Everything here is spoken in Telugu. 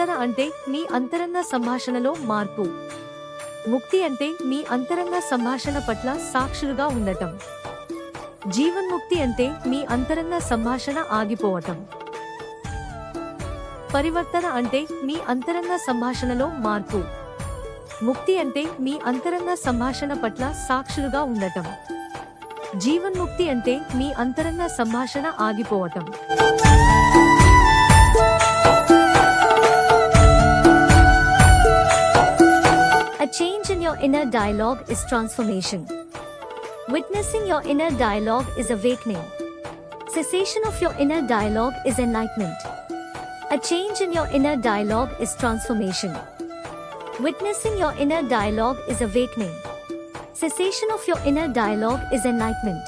పరివర్తన అంటే మీ అంతరంగ సంభాషణలో మార్పు. ముక్తి అంటే మీ అంతరంగ సంభాషణ పట్ల సాక్షులుగా ఉండటం. జీవన్ముక్తి అంటే మీ అంతరంగ సంభాషణ ఆగిపోవటం. పరివర్తన అంటే మీ అంతరంగ సంభాషణలో మార్పు. ముక్తి అంటే మీ అంతరంగ సంభాషణ పట్ల సాక్షులుగా ఉండటం. జీవన్ముక్తి అంటే మీ అంతరంగ సంభాషణ ఆగిపోవటం. Change in your inner dialogue is transformation. Witnessing your inner dialogue is awakening. Cessation of your inner dialogue is enlightenment. A change in your inner dialogue is transformation. Witnessing your inner dialogue is awakening. Cessation of your inner dialogue is enlightenment.